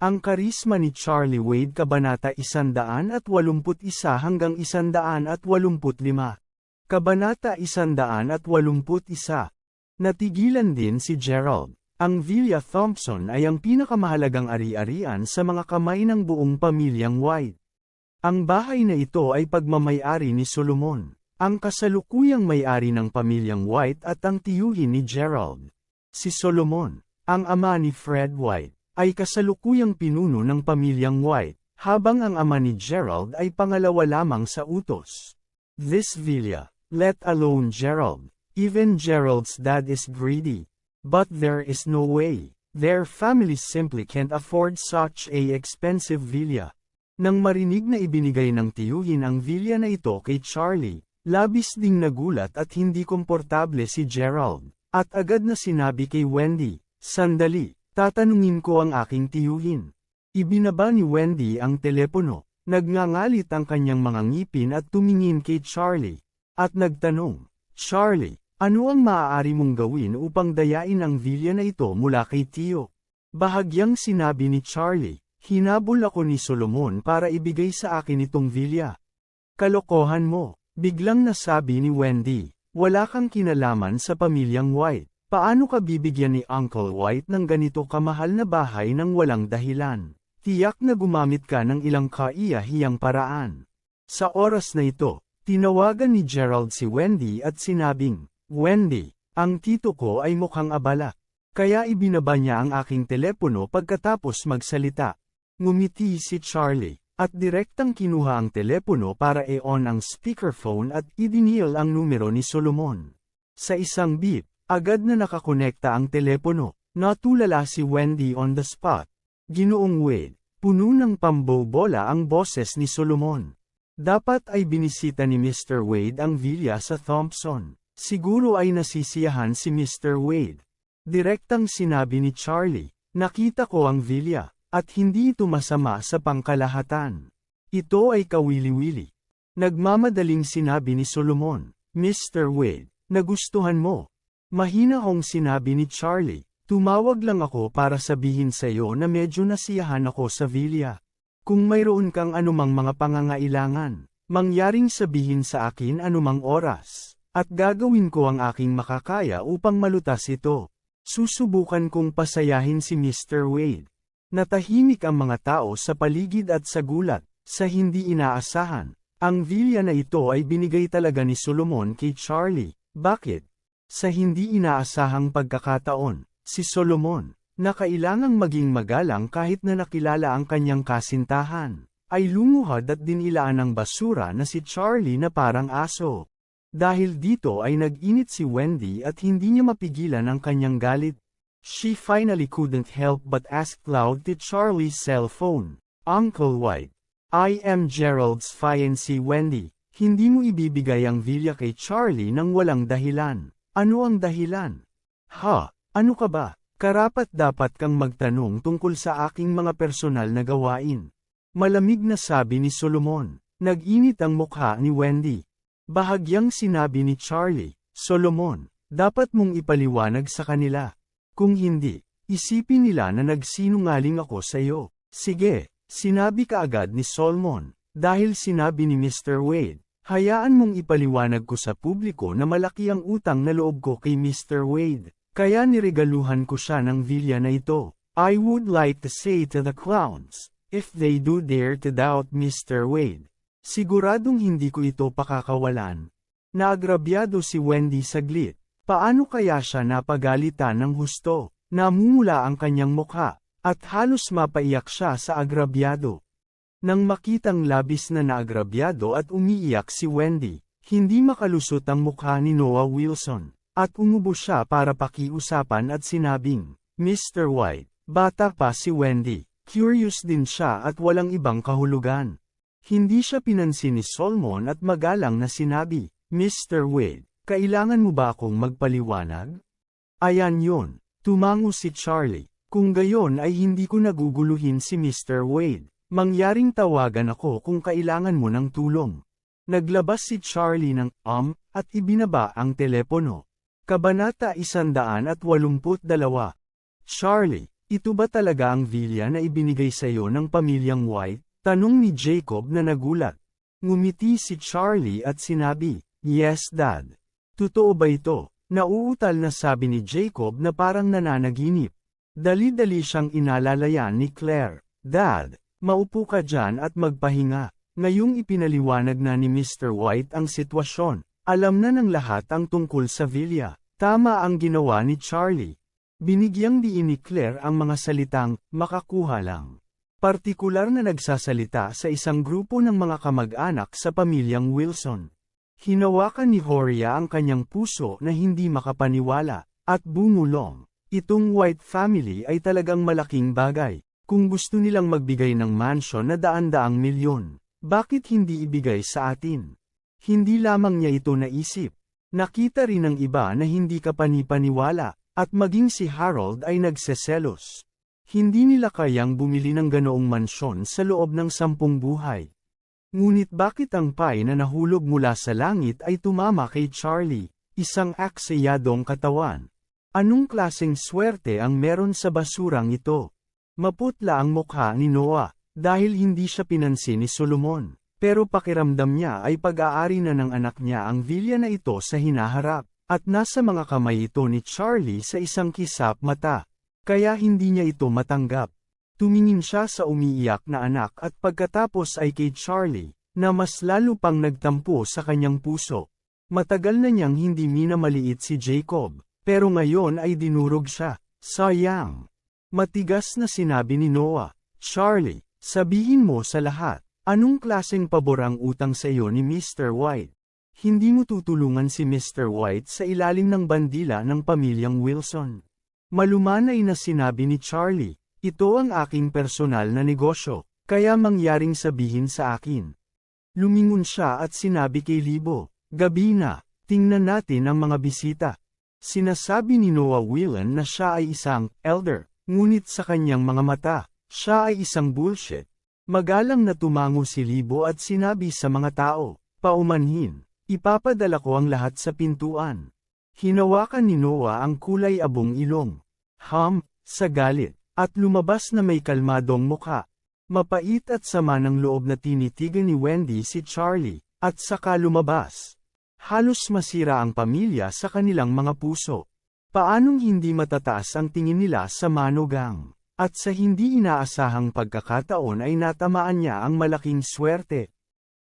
Ang karisma ni Charlie Wade Kabanata 181 hanggang 185 Kabanata 181 Natigilan din si Gerald. Ang Villa Thompson ay ang pinakamahalagang ari-arian sa mga kamay ng buong pamilyang White. Ang bahay na ito ay pagmamayari ni Solomon, ang kasalukuyang may-ari ng pamilyang White at ang tiyuhin ni Gerald. Si Solomon, ang ama ni Fred White, ay kasalukuyang pinuno ng pamilyang White, habang ang ama ni Gerald ay pangalawa lamang sa utos. This villa, let alone Gerald, even Gerald's dad is greedy. But there is no way. Their families simply can't afford such a expensive villa. Nang marinig na ibinigay ng tiyuhin ang villa na ito kay Charlie, labis ding nagulat at hindi komportable si Gerald, at agad na sinabi kay Wendy, Sandali, tatanungin ko ang aking tiyuhin. Ibinaba ni Wendy ang telepono, nagngangalit ang kanyang mga ngipin at tumingin kay Charlie, at nagtanong, Charlie, ano ang maaari mong gawin upang dayain ang villa na ito mula kay Tio? Bahagyang sinabi ni Charlie, hinabol ako ni Solomon para ibigay sa akin itong villa. Kalokohan mo, biglang nasabi ni Wendy, wala kang kinalaman sa pamilyang White. Paano ka bibigyan ni Uncle White ng ganito kamahal na bahay ng walang dahilan? Tiyak na gumamit ka ng ilang kaiya-hiyang paraan. Sa oras na ito, tinawagan ni Gerald si Wendy at sinabing, Wendy, ang tito ko ay mukhang abala. Kaya ibinaba niya ang aking telepono pagkatapos magsalita. Ngumiti si Charlie, at direktang kinuha ang telepono para i-on ang speakerphone at idinial ang numero ni Solomon. Sa isang beep, agad na nakakonekta ang telepono. Natulala si Wendy on the spot. Ginoong Wade, puno ng pambobola ang boses ni Solomon. Dapat ay binisita ni Mr. Wade ang villa sa Thompson. Siguro ay nasisiyahan si Mr. Wade. Direktang sinabi ni Charlie, nakita ko ang villa, at hindi ito masama sa pangkalahatan. Ito ay kawili-wili. Nagmamadaling sinabi ni Solomon, Mr. Wade, nagustuhan mo. Mahina hong sinabi ni Charlie, tumawag lang ako para sabihin sa iyo na medyo nasiyahan ako sa villa. Kung mayroon kang anumang mga pangangailangan, mangyaring sabihin sa akin anumang oras. At gagawin ko ang aking makakaya upang malutas ito. Susubukan kong pasayahin si Mr. Wade. Natahimik ang mga tao sa paligid at sa gulat, sa hindi inaasahan. Ang villa na ito ay binigay talaga ni Solomon kay Charlie. Bakit? Sa hindi inaasahang pagkakataon, si Solomon, na kailangang maging magalang kahit na nakilala ang kanyang kasintahan, ay lumuhad at dinilaan ng basura na si Charlie na parang aso. Dahil dito ay nag-init si Wendy at hindi niya mapigilan ang kanyang galit. She finally couldn't help but ask loud to Charlie's cell phone. Uncle White. I am Gerald's fiancée Wendy. Hindi mo ibibigay ang villa kay Charlie nang walang dahilan. Ano ang dahilan? Ha, ano ka ba? Karapat dapat kang magtanong tungkol sa aking mga personal na gawain. Malamig na sabi ni Solomon. Nag-init ang mukha ni Wendy. Bahagyang sinabi ni Charlie, Solomon, dapat mong ipaliwanag sa kanila. Kung hindi, isipin nila na nagsinungaling ako sa iyo. Sige, sinabi ka agad ni Solomon, dahil sinabi ni Mr. Wade, hayaan mong ipaliwanag ko sa publiko na malaki ang utang na loob ko kay Mr. Wade, kaya niregaluhan ko siya ng villa na ito. I would like to say to the clowns, if they do dare to doubt Mr. Wade, Siguradong hindi ko ito pakakawalan. Naagrabyado si Wendy saglit. Paano kaya siya napagalitan ng husto? Namumula ang kanyang mukha, at halos mapaiyak siya sa agrabyado. Nang makitang labis na naagrabyado at umiiyak si Wendy, hindi makalusot ang mukha ni Noah Wilson, at umubo siya para pakiusapan at sinabing, Mr. White, Bata pa si Wendy, curious din siya at walang ibang kahulugan. Hindi siya pinansin ni Solomon at magalang na sinabi, Mr. Wade, kailangan mo ba akong magpaliwanag? Ayan yon, tumango si Charlie. Kung gayon ay hindi ko naguguluhin si Mr. Wade. Mangyaring tawagan ako kung kailangan mo ng tulong. Naglabas si Charlie ng um at ibinaba ang telepono. Kabanata 182 Charlie, ito ba talaga ang villa na ibinigay sa iyo ng pamilyang White? Tanong ni Jacob na nagulat. Ngumiti si Charlie at sinabi, Yes dad. Totoo ba ito? Nauutal na sabi ni Jacob na parang nananaginip. Dali-dali siyang inalalayan ni Claire. Dad, maupo ka dyan at magpahinga. Ngayong ipinaliwanag na ni Mr. White ang sitwasyon, alam na ng lahat ang tungkol sa villa. Tama ang ginawa ni Charlie. Binigyang diin ni Claire ang mga salitang, makakuha lang. Partikular na nagsasalita sa isang grupo ng mga kamag-anak sa pamilyang Wilson. Hinawakan ni Horia ang kanyang puso na hindi makapaniwala, at bumulong. Itong White family ay talagang malaking bagay. Kung gusto nilang magbigay ng mansion na daan-daang milyon, bakit hindi ibigay sa atin? Hindi lamang niya ito naisip. Nakita rin ng iba na hindi ka panipaniwala, at maging si Harold ay nagseselos. Hindi nila kayang bumili ng ganoong mansyon sa loob ng sampung buhay. Ngunit bakit ang pay na nahulog mula sa langit ay tumama kay Charlie, isang aksayadong katawan? Anong klaseng swerte ang meron sa basurang ito? Maputla ang mukha ni Noah, dahil hindi siya pinansin ni Solomon. Pero pakiramdam niya ay pag-aari na ng anak niya ang vilya na ito sa hinaharap, at nasa mga kamay ito ni Charlie sa isang kisap mata. Kaya hindi niya ito matanggap. Tumingin siya sa umiiyak na anak at pagkatapos ay kay Charlie, na mas lalo pang nagtampo sa kanyang puso. Matagal na niyang hindi minamaliit si Jacob, pero ngayon ay dinurog siya. Sayang. Matigas na sinabi ni Noah, Charlie, Sabihin mo sa lahat, anong klaseng pabor ang utang sa iyo ni Mr. White? Hindi mo tutulungan si Mr. White sa ilalim ng bandila ng pamilyang Wilson. Malumanay na sinabi ni Charlie, ito ang aking personal na negosyo, kaya mangyaring sabihin sa akin. Lumingon siya at sinabi kay Libo, gabi na, tingnan natin ang mga bisita. Sinasabi ni Noah Whelan na siya ay isang elder, ngunit sa kanyang mga mata, siya ay isang bullshit. Magalang na tumango si Libo at sinabi sa mga tao, paumanhin, ipapadala ko ang lahat sa pintuan. Hinawakan ni Noah ang kulay abong ilong. Ham, sa galit, at lumabas na may kalmadong mukha. Mapait at sama ng loob na tinitigan ni Wendy si Charlie, at saka lumabas. Halos masira ang pamilya sa kanilang mga puso. Paanong hindi matataas ang tingin nila sa manugang? At sa hindi inaasahang pagkakataon ay natamaan niya ang malaking swerte.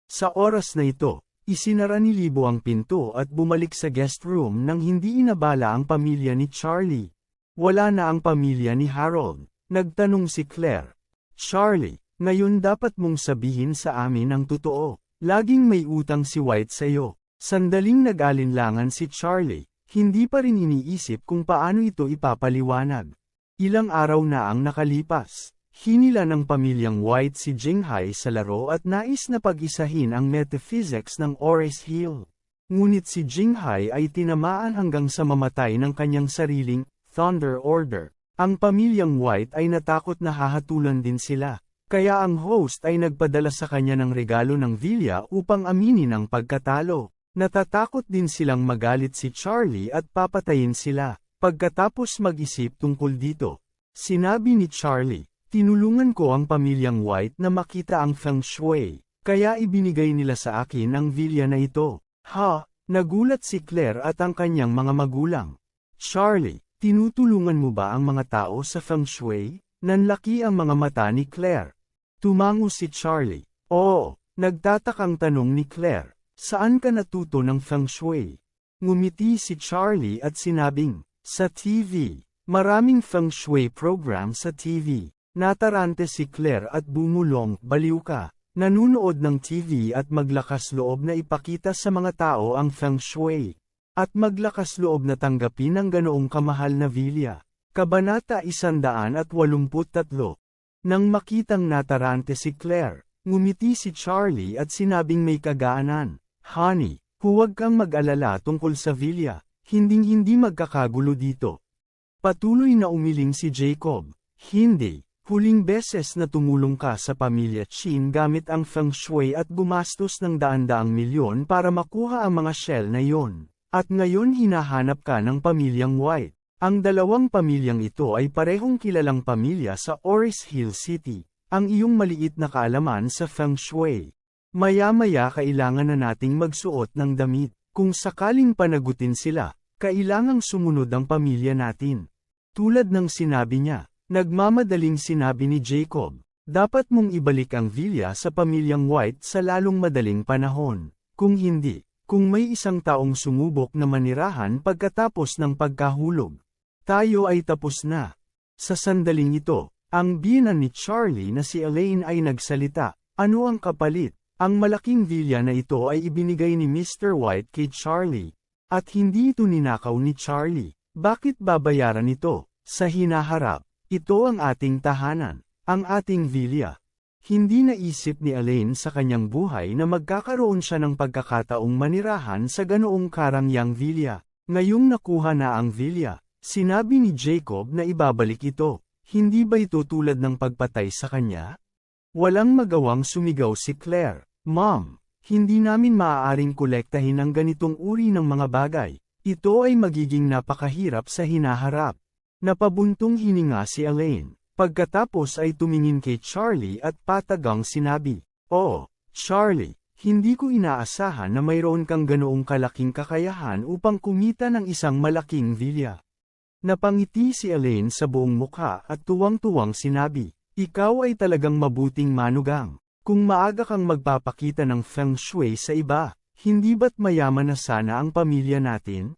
Sa oras na ito, isinara ni Libo ang pinto at bumalik sa guest room nang hindi inabala ang pamilya ni Charlie. Wala na ang pamilya ni Harold. Nagtanong si Claire. Charlie, ngayon dapat mong sabihin sa amin ang totoo. Laging may utang si White sa iyo. Sandaling nag-alinlangan si Charlie, hindi pa rin iniisip kung paano ito ipapaliwanag. Ilang araw na ang nakalipas. Hinila ng pamilyang White si Jinghai sa laro at nais na pag-isahin ang metaphysics ng Ores Hill. Ngunit si Jinghai ay tinamaan hanggang sa mamatay ng kanyang sariling Thunder Order. Ang pamilyang White ay natakot na hahatulan din sila. Kaya ang host ay nagpadala sa kanya ng regalo ng Villa upang aminin ang pagkatalo. Natatakot din silang magalit si Charlie at papatayin sila. Pagkatapos mag-isip tungkol dito, sinabi ni Charlie, tinulungan ko ang pamilyang White na makita ang Feng Shui, kaya ibinigay nila sa akin ang villa na ito. Ha, nagulat si Claire at ang kanyang mga magulang. Charlie, tinutulungan mo ba ang mga tao sa Feng Shui? Nanlaki ang mga mata ni Claire. Tumango si Charlie. Oo, nagtatakang tanong ni Claire. Saan ka natuto ng Feng Shui? Ngumiti si Charlie at sinabing, sa TV, maraming feng shui program sa TV. Natarante si Claire at bumulong, baliw ka, nanunood ng TV at maglakas loob na ipakita sa mga tao ang feng shui. At maglakas loob na tanggapin ang ganoong kamahal na villa. Kabanata 183 Nang makitang natarante si Claire, ngumiti si Charlie at sinabing may kagaanan, Honey, huwag kang mag-alala tungkol sa Villa, hinding-hindi magkakagulo dito. Patuloy na umiling si Jacob, Hindi, huling beses na tumulong ka sa pamilya Chin gamit ang feng shui at gumastos ng daan-daang milyon para makuha ang mga shell na yon. At ngayon hinahanap ka ng pamilyang White. Ang dalawang pamilyang ito ay parehong kilalang pamilya sa Oris Hill City, ang iyong maliit na kaalaman sa feng shui. Maya-maya kailangan na nating magsuot ng damit, kung sakaling panagutin sila, kailangang sumunod ang pamilya natin. Tulad ng sinabi niya, nagmamadaling sinabi ni Jacob, dapat mong ibalik ang villa sa pamilyang White sa lalong madaling panahon. Kung hindi, kung may isang taong sumubok na manirahan pagkatapos ng pagkahulog, tayo ay tapos na. Sa sandaling ito, ang binan ni Charlie na si Elaine ay nagsalita, ano ang kapalit? Ang malaking villa na ito ay ibinigay ni Mr. White kay Charlie. At hindi ito ninakaw ni Charlie. Bakit babayaran ito? Sa hinaharap, ito ang ating tahanan, ang ating villa. Hindi naisip ni Elaine sa kanyang buhay na magkakaroon siya ng pagkakataong manirahan sa ganoong karangyang villa. Ngayong nakuha na ang villa, Sinabi ni Jacob na ibabalik ito, hindi ba ito tulad ng pagpatay sa kanya? Walang magawang sumigaw si Claire, Mom, hindi namin maaaring kolektahin ang ganitong uri ng mga bagay, ito ay magiging napakahirap sa hinaharap. Napabuntong hininga si Elaine, pagkatapos ay tumingin kay Charlie at patagang sinabi, Oh, Charlie, hindi ko inaasahan na mayroon kang ganoong kalaking kakayahan upang kumita ng isang malaking villa. Napangiti si Elaine sa buong mukha at tuwang-tuwang sinabi, Ikaw ay talagang mabuting manugang. Kung maaga kang magpapakita ng feng shui sa iba, hindi ba't mayaman na sana ang pamilya natin?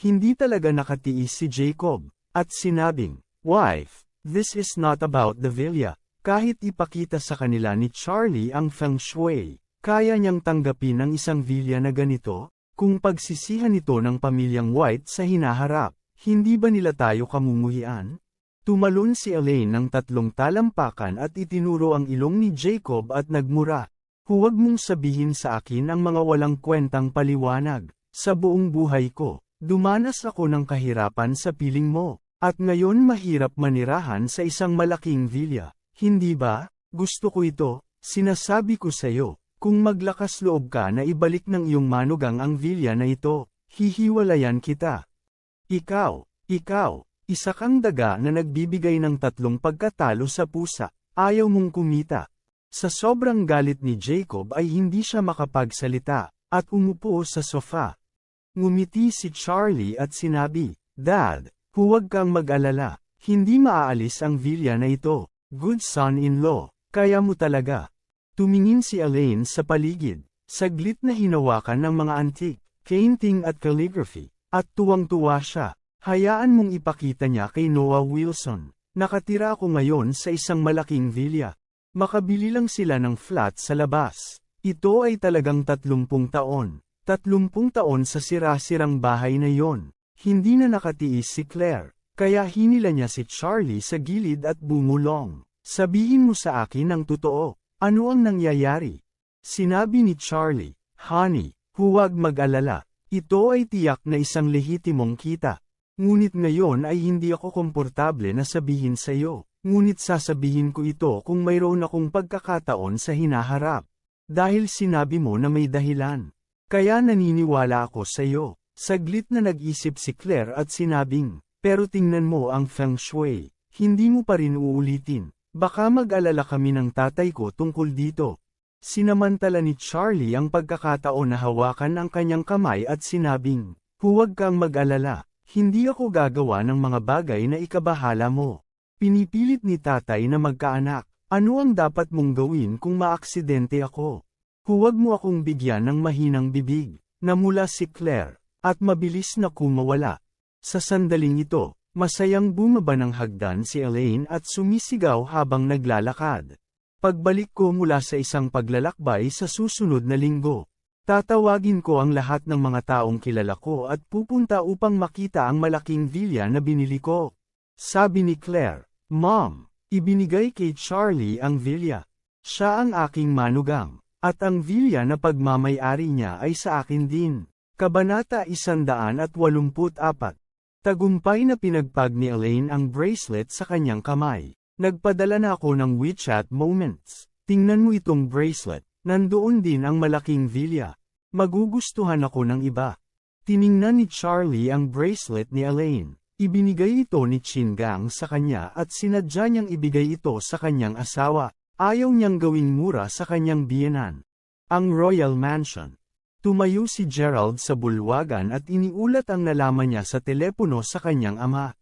Hindi talaga nakatiis si Jacob, at sinabing, Wife, this is not about the villa. Kahit ipakita sa kanila ni Charlie ang feng shui, kaya niyang tanggapin ang isang villa na ganito, kung pagsisihan ito ng pamilyang White sa hinaharap. Hindi ba nila tayo kamumuhian? Tumalon si Elaine ng tatlong talampakan at itinuro ang ilong ni Jacob at nagmura. Huwag mong sabihin sa akin ang mga walang kwentang paliwanag. Sa buong buhay ko, dumanas ako ng kahirapan sa piling mo, at ngayon mahirap manirahan sa isang malaking villa. Hindi ba? Gusto ko ito, sinasabi ko sa iyo. Kung maglakas loob ka na ibalik ng iyong manugang ang villa na ito, hihiwalayan kita. Ikaw, ikaw, isa kang daga na nagbibigay ng tatlong pagkatalo sa pusa, ayaw mong kumita. Sa sobrang galit ni Jacob ay hindi siya makapagsalita, at umupo sa sofa. Ngumiti si Charlie at sinabi, Dad, huwag kang mag-alala, hindi maaalis ang villa na ito, good son-in-law, kaya mo talaga. Tumingin si Elaine sa paligid, saglit na hinawakan ng mga antique, painting at calligraphy, at tuwang-tuwa siya, hayaan mong ipakita niya kay Noah Wilson. Nakatira ako ngayon sa isang malaking villa. Makabili lang sila ng flat sa labas. Ito ay talagang tatlumpung taon. Tatlumpung taon sa sira-sirang bahay na yon. Hindi na nakatiis si Claire, kaya hinila niya si Charlie sa gilid at bumulong. Sabihin mo sa akin ang totoo, ano ang nangyayari? Sinabi ni Charlie, Honey, huwag mag-alala, ito ay tiyak na isang lehitimong kita. Ngunit ngayon ay hindi ako komportable na sabihin sa iyo, ngunit sasabihin ko ito kung mayroon akong pagkakataon sa hinaharap. Dahil sinabi mo na may dahilan. Kaya naniniwala ako sa iyo. Saglit na nag-isip si Claire at sinabing, pero tingnan mo ang feng shui, hindi mo pa rin uulitin. Baka mag-alala kami ng tatay ko tungkol dito. Sinamantala ni Charlie ang pagkakataon na hawakan ang kanyang kamay at sinabing, Huwag kang mag-alala, hindi ako gagawa ng mga bagay na ikabahala mo. Pinipilit ni tatay na magkaanak, ano ang dapat mong gawin kung maaksidente ako? Huwag mo akong bigyan ng mahinang bibig, na mula si Claire, at mabilis na kumawala. Sa sandaling ito, masayang bumaba ng hagdan si Elaine at sumisigaw habang naglalakad. Pagbalik ko mula sa isang paglalakbay sa susunod na linggo, tatawagin ko ang lahat ng mga taong kilala ko at pupunta upang makita ang malaking villa na binili ko. Sabi ni Claire, Mom, ibinigay kay Charlie ang villa. Siya ang aking manugang, at ang villa na pagmamayari niya ay sa akin din. Kabanata 184 Tagumpay na pinagpag ni Elaine ang bracelet sa kanyang kamay. Nagpadala na ako ng WeChat moments. Tingnan mo itong bracelet, nandoon din ang malaking villa. Magugustuhan ako ng iba. Tiningnan ni Charlie ang bracelet ni Elaine. Ibinigay ito ni Chingang sa kanya at sinadya niyang ibigay ito sa kanyang asawa. Ayaw niyang gawing mura sa kanyang biyenan. Ang Royal Mansion. Tumayo si Gerald sa bulwagan at iniulat ang nalaman niya sa telepono sa kanyang ama.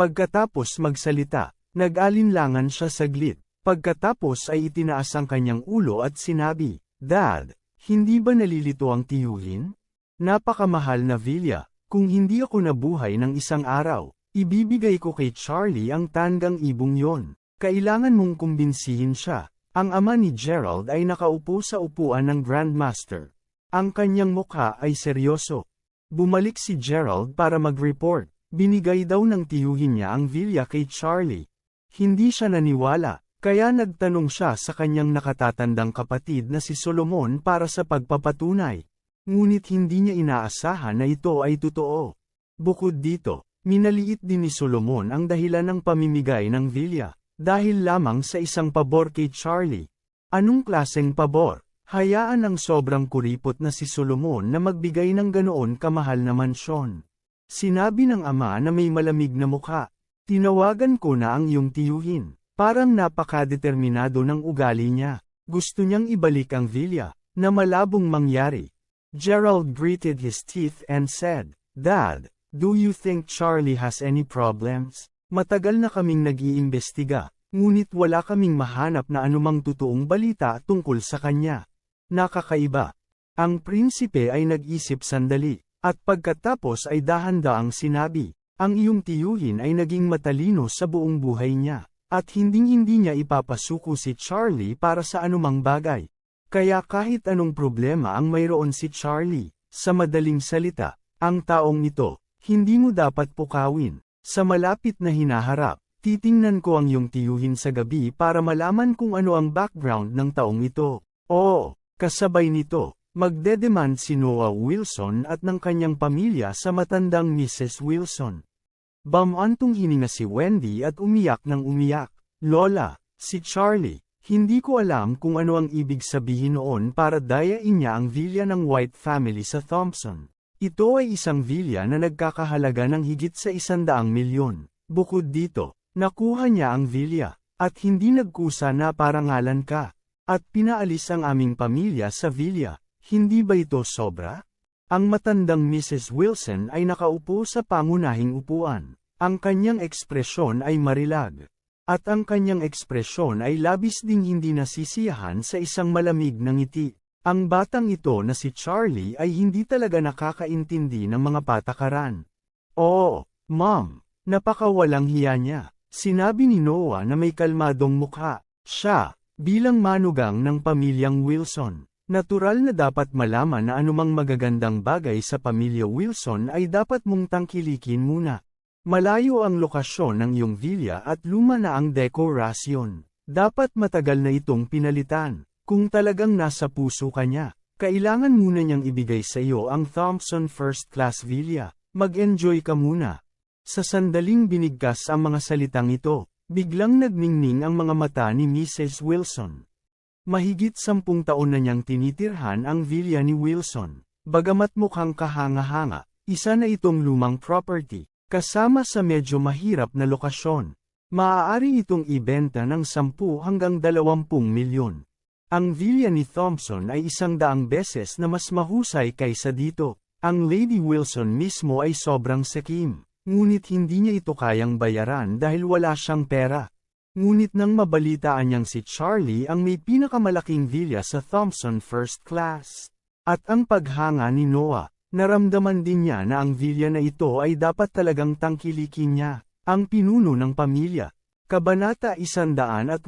Pagkatapos magsalita, nag-alinlangan siya saglit. Pagkatapos ay itinaas ang kanyang ulo at sinabi, Dad, hindi ba nalilito ang tiyuhin? Napakamahal na villa, kung hindi ako nabuhay ng isang araw, ibibigay ko kay Charlie ang tandang ibong yon. Kailangan mong kumbinsihin siya. Ang ama ni Gerald ay nakaupo sa upuan ng Grandmaster. Ang kanyang mukha ay seryoso. Bumalik si Gerald para mag-report. Binigay daw ng tiyuhin niya ang villa kay Charlie. Hindi siya naniwala, kaya nagtanong siya sa kanyang nakatatandang kapatid na si Solomon para sa pagpapatunay. Ngunit hindi niya inaasahan na ito ay totoo. Bukod dito, minaliit din ni Solomon ang dahilan ng pamimigay ng villa, dahil lamang sa isang pabor kay Charlie. Anong klaseng pabor? Hayaan ang sobrang kuripot na si Solomon na magbigay ng ganoon kamahal na mansyon. Sinabi ng ama na may malamig na mukha. Tinawagan ko na ang iyong tiyuhin. Parang napakadeterminado ng ugali niya. Gusto niyang ibalik ang villa, na malabong mangyari. Gerald gritted his teeth and said, Dad, do you think Charlie has any problems? Matagal na kaming nag-iimbestiga, ngunit wala kaming mahanap na anumang totoong balita tungkol sa kanya. Nakakaiba. Ang prinsipe ay nag-isip sandali, at pagkatapos ay dahan-daang sinabi, ang iyong tiyuhin ay naging matalino sa buong buhay niya, at hinding-hindi niya ipapasuko si Charlie para sa anumang bagay. Kaya kahit anong problema ang mayroon si Charlie, sa madaling salita, ang taong ito, hindi mo dapat pukawin. Sa malapit na hinaharap, titingnan ko ang iyong tiyuhin sa gabi para malaman kung ano ang background ng taong ito. Oo, kasabay nito, magdedemand si Noah Wilson at ng kanyang pamilya sa matandang Mrs. Wilson. Bamantong hininga si Wendy at umiyak ng umiyak. Lola, si Charlie, hindi ko alam kung ano ang ibig sabihin noon para dayain niya ang villa ng White family sa Thompson. Ito ay isang villa na nagkakahalaga ng higit sa isandaang milyon. Bukod dito, nakuha niya ang villa, at hindi nagkusa na parangalan ka, at pinaalis ang aming pamilya sa villa. Hindi ba ito sobra? Ang matandang Mrs. Wilson ay nakaupo sa pangunahing upuan. Ang kanyang ekspresyon ay marilag. At ang kanyang ekspresyon ay labis ding hindi nasisiyahan sa isang malamig na ngiti. Ang batang ito na si Charlie ay hindi talaga nakakaintindi ng mga patakaran. Oo, mom, napakawalang hiya niya. Sinabi ni Noah na may kalmadong mukha. Siya, bilang manugang ng pamilyang Wilson. Natural na dapat malaman na anumang magagandang bagay sa pamilya Wilson ay dapat mong tangkilikin muna. Malayo ang lokasyon ng iyong villa at luma na ang dekorasyon. Dapat matagal na itong pinalitan. Kung talagang nasa puso ka niya, kailangan muna niyang ibigay sa iyo ang Thompson First Class Villa. Mag-enjoy ka muna. Sa sandaling binigkas ang mga salitang ito, biglang nagningning ang mga mata ni Mrs. Wilson. Mahigit sampung taon na niyang tinitirhan ang villa ni Wilson. Bagamat mukhang kahanga-hanga, isa na itong lumang property, kasama sa medyo mahirap na lokasyon. Maaari itong ibenta ng 10 hanggang 20 milyon. Ang villa ni Thompson ay isang daang beses na mas mahusay kaysa dito. Ang Lady Wilson mismo ay sobrang sakim, ngunit hindi niya ito kayang bayaran dahil wala siyang pera. Ngunit nang mabalitaan niyang si Charlie ang may pinakamalaking villa sa Thompson First Class, at ang paghanga ni Noah, naramdaman din niya na ang villa na ito ay dapat talagang tangkilikin niya, ang pinuno ng pamilya. Kabanata 185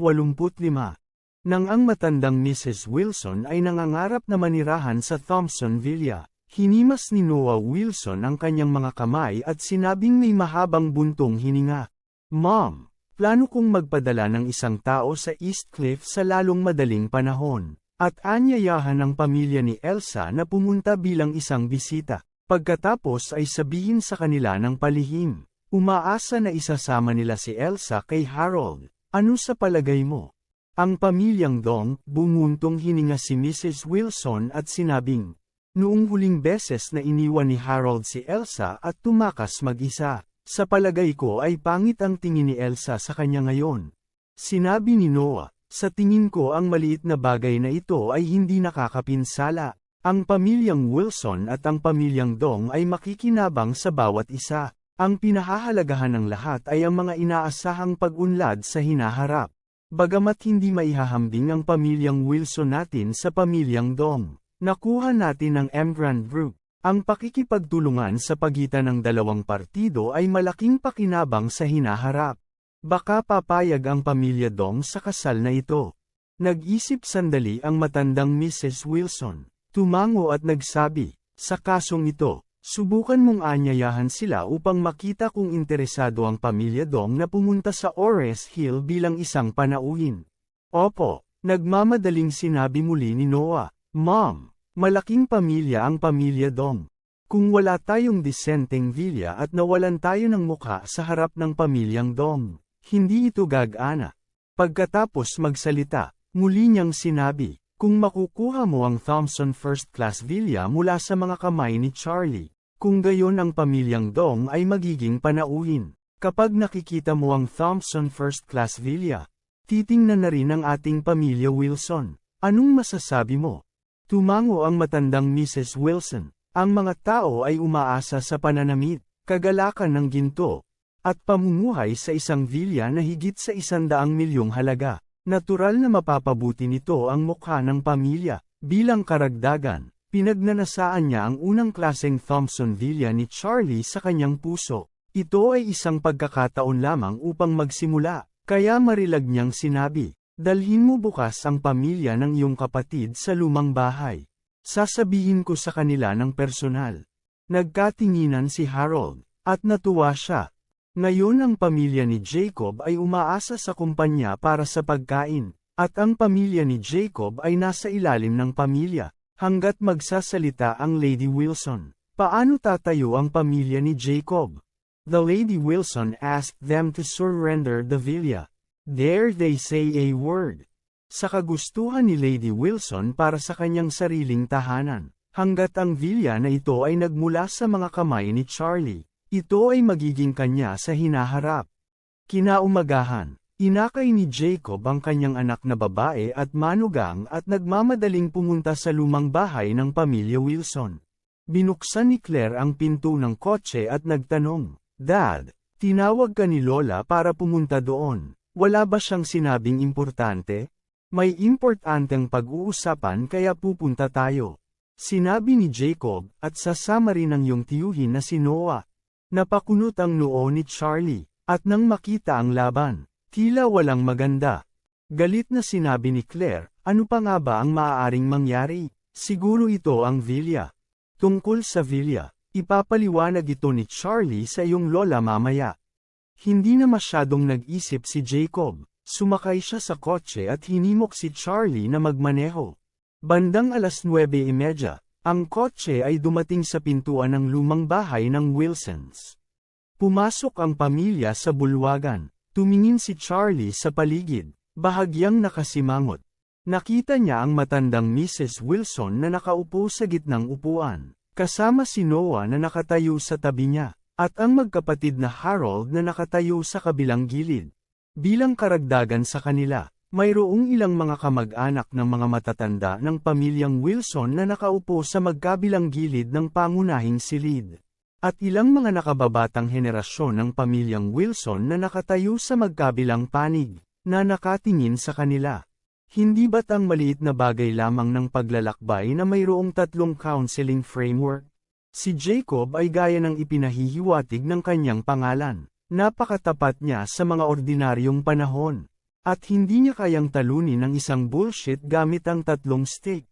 Nang ang matandang Mrs. Wilson ay nangangarap na manirahan sa Thompson Villa, hinimas ni Noah Wilson ang kanyang mga kamay at sinabing may mahabang buntong hininga. Mom, plano kong magpadala ng isang tao sa East Cliff sa lalong madaling panahon, at anyayahan ng pamilya ni Elsa na pumunta bilang isang bisita. Pagkatapos ay sabihin sa kanila ng palihim, umaasa na isasama nila si Elsa kay Harold. Ano sa palagay mo? Ang pamilyang Dong, bumuntong hininga si Mrs. Wilson at sinabing, Noong huling beses na iniwan ni Harold si Elsa at tumakas mag-isa, sa palagay ko ay pangit ang tingin ni Elsa sa kanya ngayon. Sinabi ni Noah, sa tingin ko ang maliit na bagay na ito ay hindi nakakapinsala. Ang pamilyang Wilson at ang pamilyang Dong ay makikinabang sa bawat isa. Ang pinahahalagahan ng lahat ay ang mga inaasahang pag-unlad sa hinaharap. Bagamat hindi maihahambing ang pamilyang Wilson natin sa pamilyang Dong, nakuha natin ang Emgrand Group. Ang pakikipagtulungan sa pagitan ng dalawang partido ay malaking pakinabang sa hinaharap. Baka papayag ang pamilya Dong sa kasal na ito. Nag-isip sandali ang matandang Mrs. Wilson. Tumango at nagsabi, sa kasong ito, subukan mong anyayahan sila upang makita kung interesado ang pamilya Dong na pumunta sa Ores Hill bilang isang panauhin. Opo, nagmamadaling sinabi muli ni Noah, Mom, malaking pamilya ang pamilya Dong. Kung wala tayong disenteng villa at nawalan tayo ng mukha sa harap ng pamilyang Dong, hindi ito gagana. Pagkatapos magsalita, muli niyang sinabi, kung makukuha mo ang Thompson First Class Villa mula sa mga kamay ni Charlie, kung gayon ang pamilyang Dong ay magiging panauhin. Kapag nakikita mo ang Thompson First Class Villa, titingnan na rin ang ating pamilya Wilson. Anong masasabi mo? Tumango ang matandang Mrs. Wilson. Ang mga tao ay umaasa sa pananamit, kagalakan ng ginto, at pamumuhay sa isang villa na higit sa isandaang milyong halaga. Natural na mapapabuti nito ang mukha ng pamilya. Bilang karagdagan, pinagnanasaan niya ang unang klaseng Thompson Villa ni Charlie sa kanyang puso. Ito ay isang pagkakataon lamang upang magsimula, kaya marilag niyang sinabi, dalhin mo bukas ang pamilya ng iyong kapatid sa lumang bahay. Sasabihin ko sa kanila ng personal. Nagkatinginan si Harold, at natuwa siya, ngayon ang pamilya ni Jacob ay umaasa sa kumpanya para sa pagkain, at ang pamilya ni Jacob ay nasa ilalim ng pamilya, hanggat magsasalita ang Lady Wilson. Paano tatayo ang pamilya ni Jacob? The Lady Wilson asked them to surrender the villa. Dare they say a word? Sa kagustuhan ni Lady Wilson para sa kanyang sariling tahanan, hanggat ang villa na ito ay nagmula sa mga kamay ni Charlie. Ito ay magiging kanya sa hinaharap. Kinaumagahan, inakay ni Jacob ang kanyang anak na babae at manugang at nagmamadaling pumunta sa lumang bahay ng pamilya Wilson. Binuksan ni Claire ang pinto ng kotse at nagtanong, Dad, tinawag ka ni Lola para pumunta doon. Wala ba siyang sinabing importante? May importanteng pag-uusapan kaya pupunta tayo. Sinabi ni Jacob, at sasama rin ang iyong tiyuhin na si Noah. Napakunot ang noo ni Charlie, at nang makita ang laban, tila walang maganda. Galit na sinabi ni Claire, ano pa nga ba ang maaaring mangyari? Siguro ito ang Villa. Tungkol sa Villa, ipapaliwanag ito ni Charlie sa iyong lola mamaya. Hindi na masyadong nag-isip si Jacob, sumakay siya sa kotse at hinimok si Charlie na magmaneho. Bandang alas 9.30, ang kotse ay dumating sa pintuan ng lumang bahay ng Wilsons. Pumasok ang pamilya sa bulwagan. Tumingin si Charlie sa paligid, bahagyang nakasimangot. Nakita niya ang matandang Mrs. Wilson na nakaupo sa gitnang upuan, kasama si Noah na nakatayo sa tabi niya, at ang magkapatid na Harold na nakatayo sa kabilang gilid. Bilang karagdagan sa kanila, mayroong ilang mga kamag-anak ng mga matatanda ng pamilyang Wilson na nakaupo sa magkabilang gilid ng pangunahing silid. At ilang mga nakababatang henerasyon ng pamilyang Wilson na nakatayo sa magkabilang panig, na nakatingin sa kanila. Hindi ba't ang maliit na bagay lamang ng paglalakbay na mayroong tatlong counseling framework? Si Jacob ay gaya ng ipinahihiwatig ng kanyang pangalan. Napakatapat niya sa mga ordinaryong panahon. At hindi niya kayang talunin ng isang bullshit gamit ang tatlong stick.